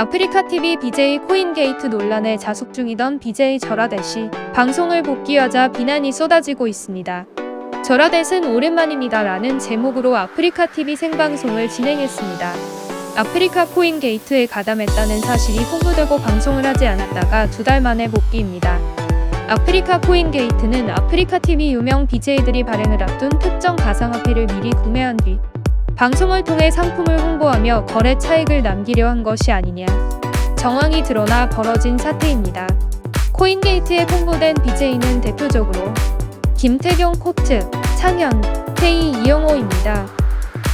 아프리카 TV BJ 코인게이트 논란에 자숙 중이던 BJ 절하댓이 방송을 복귀하자 비난이 쏟아지고 있습니다. 절하댓은 오랜만입니다라는 제목으로 아프리카 TV 생방송을 진행했습니다. 아프리카 코인 게이트에 가담했다는 사실이 홍보되고 방송을 하지 않았다가 두 달 만에 복귀입니다. 아프리카 코인 게이트는 아프리카 TV 유명 BJ들이 발행을 앞둔 특정 가상화폐를 미리 구매한 뒤 방송을 통해 상품을 홍보하며 거래 차익을 남기려 한 것이 아니냐. 정황이 드러나 벌어진 사태입니다. 코인게이트에 홍보된 BJ는 대표적으로 김태경 코트, 창현, 테이 이영호입니다.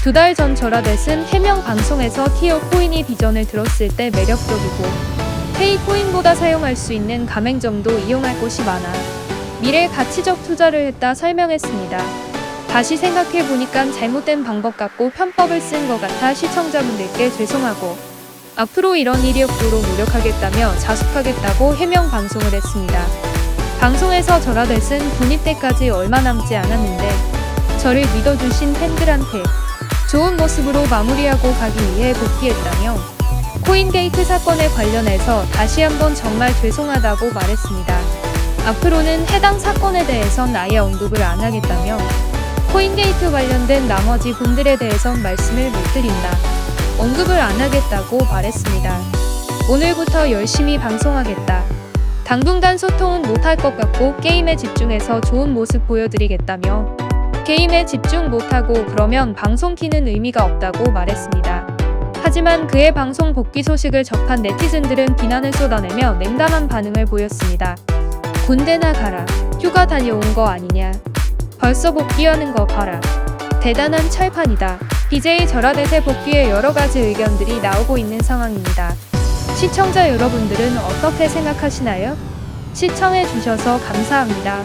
두 달 전 절하댓은 해명 방송에서 티어 코인이 비전을 들었을 때 매력적이고 테이 코인보다 사용할 수 있는 가맹점도 이용할 곳이 많아 미래 가치적 투자를 했다 설명했습니다. 다시 생각해 보니까 잘못된 방법 같고 편법을 쓴 것 같아 시청자분들께 죄송하고 앞으로 이런 일이 없도록 노력하겠다며 자숙하겠다고 해명 방송을 했습니다. 방송에서 절하댓은 분입 때까지 얼마 남지 않았는데 저를 믿어주신 팬들한테 좋은 모습으로 마무리하고 가기 위해 복귀했다며 코인게이트 사건에 관련해서 다시 한번 정말 죄송하다고 말했습니다. 앞으로는 해당 사건에 대해선 아예 언급을 안 하겠다며 코인게이트 관련된 나머지 분들에 대해선 말씀을 못 드린다. 언급을 안 하겠다고 말했습니다. 오늘부터 열심히 방송하겠다. 당분간 소통은 못할 것 같고 게임에 집중해서 좋은 모습 보여드리겠다며 게임에 집중 못하고 그러면 방송 키는 의미가 없다고 말했습니다. 하지만 그의 방송 복귀 소식을 접한 네티즌들은 비난을 쏟아내며 냉담한 반응을 보였습니다. 군대나 가라. 휴가 다녀온 거 아니냐. 벌써 복귀하는 거 봐라. 대단한 철판이다. BJ 절하댓의 복귀에 여러 가지 의견들이 나오고 있는 상황입니다. 시청자 여러분들은 어떻게 생각하시나요? 시청해 주셔서 감사합니다.